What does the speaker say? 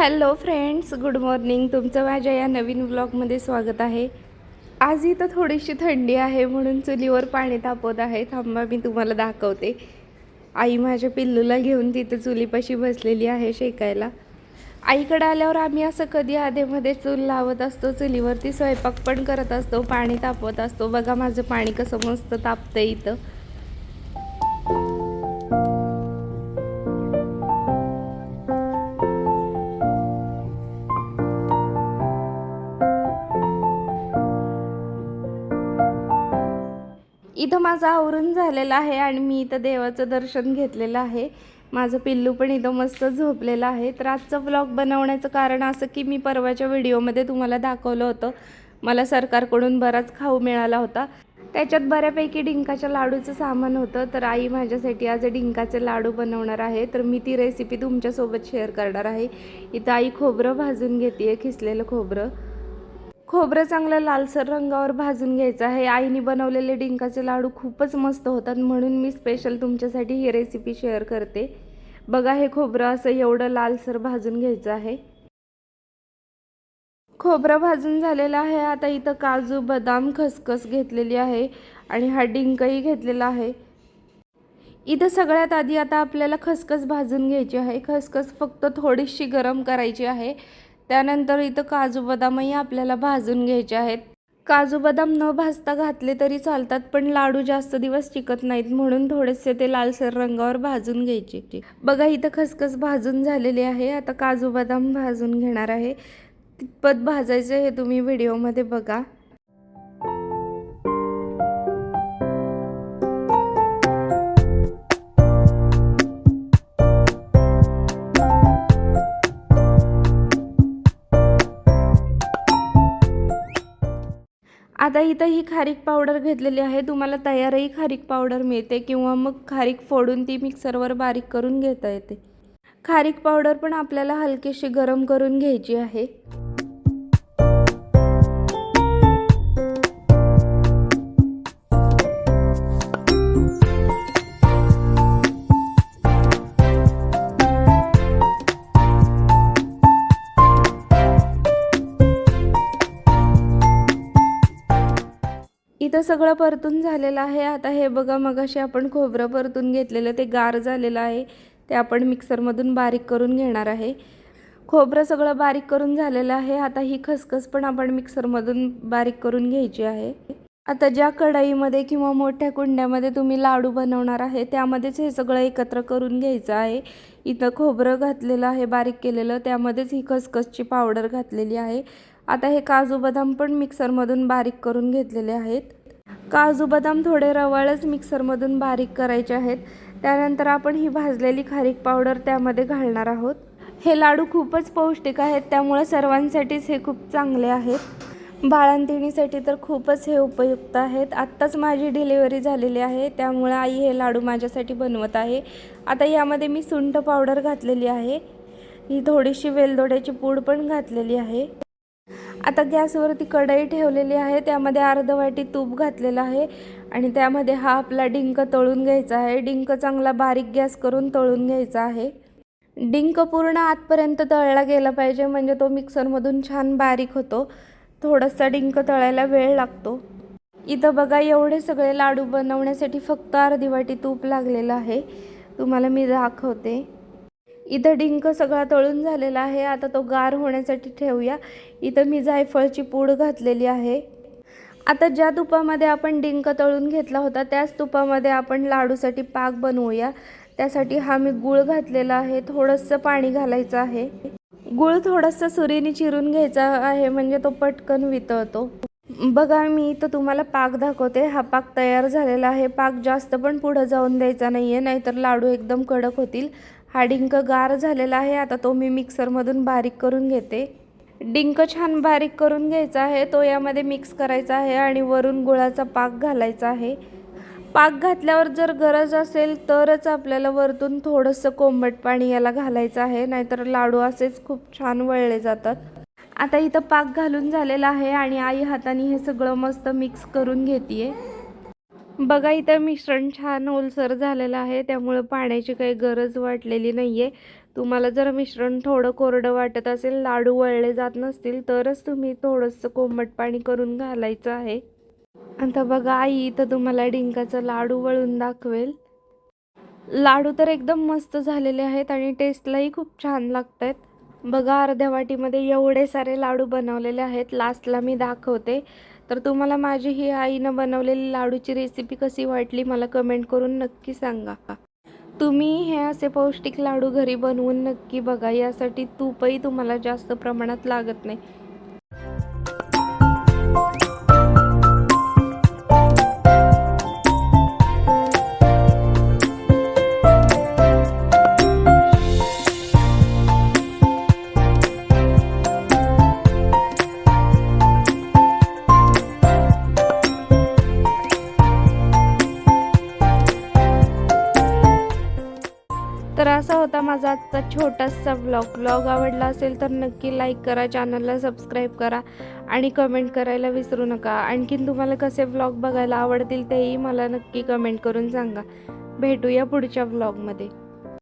Hello friends good morning. तुमचं माझ्या या नवीन व्लॉगमध्ये स्वागत आहे. आज इथं थोडीशी थंडी आहे म्हणून चुलीवर पाणी तापवत आहे. थांबा मी तुम्हाला दाखवते. आई माझ्या पिल्लूला घेऊन तिथे चुलीपाशी बसलेली आहे शेकायला. आईकडे आल्यावर आम्ही असं कधी आधेमध्ये चूल लावत असतो चुलीवरती स्वयंपाक पण करत असतो पाणी तापवत असतो. बघा माझं पाणी कसं मस्त तापतं इथं. इथं माझं आवरून झालेलं आहे आणि मी इथं देवाचं दर्शन घेतलेलं आहे. माझं पिल्लू पण इथं मस्त झोपलेलं आहे. तर आजचं ब्लॉग बनवण्याचं कारण असं की मी परवाच्या व्हिडिओमध्ये तुम्हाला दाखवलं होतं. मला सरकारकडून बराच खाऊ मिळाला होता. त्याच्यात बऱ्यापैकी डिंकाच्या लाडूचं सामान होतं. तर आई माझ्यासाठी आज डिंकाचे लाडू बनवणार आहे. तर मी ती रेसिपी तुमच्यासोबत शेअर करणार आहे. इथं आई खोबरं भाजून घेते खिसलेलं खोबरं. खोबरं चांगलं लालसर रंगावर भाजून घ्यायचं आहे. आईने बनवलेले डिंकाचे लाडू खूपच मस्त होतात म्हणून मी स्पेशल तुमच्यासाठी ही रेसिपी शेअर करते. बघा हे खोबरं असं एवढं लालसर भाजून घ्यायचं आहे. खोबरं भाजून झालेलं आहे. आता इथं काजू बदाम खसखस घेतलेली आहे आणि हा डिंकही घेतलेला आहे. इथं सगळ्यात आधी आता आपल्याला खसखस भाजून घ्यायची आहे. खसखस फक्त थोडीशी गरम करायची आहे. त्यानंतर इथं काजू बदामही आपल्याला भाजून घ्यायचे आहेत. काजू बदाम न भाजता घातले तरी चालतात पण लाडू जास्त दिवस टिकत नाहीत म्हणून थोडेसे ते लालसर रंगावर भाजून घ्यायचे बघा इथं खसखस भाजून झालेली आहे. आता काजू बदाम भाजून घेणार आहे. कितपत भाजायचं हे तुम्ही व्हिडिओमध्ये बघा. आता इथं ही खारीक पावडर घेतलेली आहे. तुम्हाला तयारही खारीक पावडर मिळते किंवा मग खारीक फोडून ती मिक्सरवर बारीक करून घेता येते. खारीक पावडर पण आपल्याला हलकीशी गरम करून घ्यायची आहे. इथं सगळं परतून झालेलं आहे. आता हे बघा मगाशी आपण खोबरं परतून घेतलेलं ते गार झालेलं आहे. ते आपण मिक्सरमधून बारीक करून घेणार आहे. खोबरं सगळं बारीक करून झालेलं आहे. आता ही खसखस पण आपण मिक्सरमधून बारीक करून घ्यायची आहे. आता ज्या कढईमध्ये किंवा मोठ्या कुंड्यामध्ये तुम्ही लाडू बनवणार आहे त्यामध्येच हे सगळं एकत्र करून घ्यायचं आहे. इथं खोबरं घातलेलं आहे बारीक केलेलं. त्यामध्येच ही खसखसची पावडर घातलेली आहे. आता हे काजू बदाम पण मिक्सरमधून बारीक करून घेतलेले आहेत. काजू बदाम थोडे रवाळच मिक्सरमधून बारीक करायचे आहेत. त्यानंतर आपण ही भाजलेली खारीक पावडर त्यामध्ये घालणार आहोत. हे लाडू खूपच पौष्टिक आहेत त्यामुळे सर्वांसाठीच हे खूप चांगले आहेत. बाळंतिणीसाठी तर खूपच हे उपयुक्त आहेत. आत्ताच माझी डिलिव्हरी झालेली आहे त्यामुळे आई हे लाडू माझ्यासाठी बनवत आहे. आता यामध्ये मी सुंठ पावडर घातलेली आहे. ही थोडीशी वेलदोड्याची पूड पण घातलेली आहे. आता गॅसवरती कढई ठेवलेली आहे त्यामध्ये अर्ध वाटी तूप घातलेलं आहे आणि त्यामध्ये हा आपला डिंक तळून घ्यायचा आहे. डिंक चांगला बारीक गॅस करून तळून घ्यायचा आहे. डिंक पूर्ण आतपर्यंत तळला गेला पाहिजे म्हणजे तो मिक्सरमधून छान बारीक होतो. थोडासा डिंक तळायला वेळ लागतो. इथं बघा एवढे सगळे लाडू बनवण्यासाठी फक्त अर्धी वाटी तूप लागलेलं आहे. तुम्हाला मी दाखवते. इथं डिंक सगळा तळून झालेला आहे. आता तो गार होण्यासाठी ठेवूया. इथं मी जायफळची पूड घातलेली आहे. आता ज्या तुपामध्ये आपण डिंक तळून घेतला होता त्याच तुपामध्ये आपण लाडूसाठी पाक बनवूया. त्यासाठी हा मी गूळ घातलेला आहे. थोडंसं पाणी घालायचं आहे. गूळ थोडंसं सुरीने चिरून घ्यायचा आहे म्हणजे तो पटकन वितळतो. बघा मी इथं तुम्हाला पाक दाखवते. हा पाक तयार झालेला आहे. पाक जास्त पण पुढं जाऊन द्यायचा नाही आहे नाहीतर लाडू एकदम कडक होतील. हा डिंक गार झालेला आहे. आता तो मी मिक्सरमधून बारीक करून घेते. डिंक छान बारीक करून घ्यायचा आहे. तो यामध्ये मिक्स करायचा आहे आणि वरून गुळाचा पाक घालायचा आहे. पाक घातल्यावर जर गरज असेल तरच आपल्याला वरतून थोडंसं कोंबट पाणी याला घालायचं आहे. नाहीतर लाडू असेच खूप छान वळले जातात. आता इथं पाक घालून झालेला आहे आणि आई हाताने हे सगळं मस्त मिक्स करून घेते बघा इथं मिश्रण छान ओलसर झालेलं आहे त्यामुळं पाण्याची काही गरज वाटलेली नाही आहे तुम्हाला जर मिश्रण थोडं कोरडं वाटत असेल लाडू वळले जात नसतील तरच तुम्ही थोडंसं कोंबट पाणी करून घालायचं आहे. आता बघा आई इथं तुम्हाला डिंकाचा लाडू वळून दाखवेल. लाडू तर एकदम मस्त झालेले आहेत आणि टेस्टलाही खूप छान लागत आहेत बघा अर्ध्या वाटीमध्ये एवढे सारे लाडू बनवलेले आहेत. लास्टला मी दाखवते. तर तुम्हाला माझी ही आईनं बनवलेली लाडूची रेसिपी कशी वाटली मला कमेंट करून नक्की सांगा. तुम्ही हे असे पौष्टिक लाडू घरी बनवून नक्की बघा यासाठी तूपही तुम्हाला जास्त प्रमाणात लागत नाही. माझा आजचा छोटासा व्लॉग व्लॉग आवडला असेल तर नक्की लाईक करा चॅनलला सबस्क्राईब करा आणि कमेंट करायला विसरू नका. आणखीन तुम्हाला कसे व्लॉग बघायला आवडतील तेही मला नक्की कमेंट करून सांगा. भेटूया पुढच्या व्लॉगमध्ये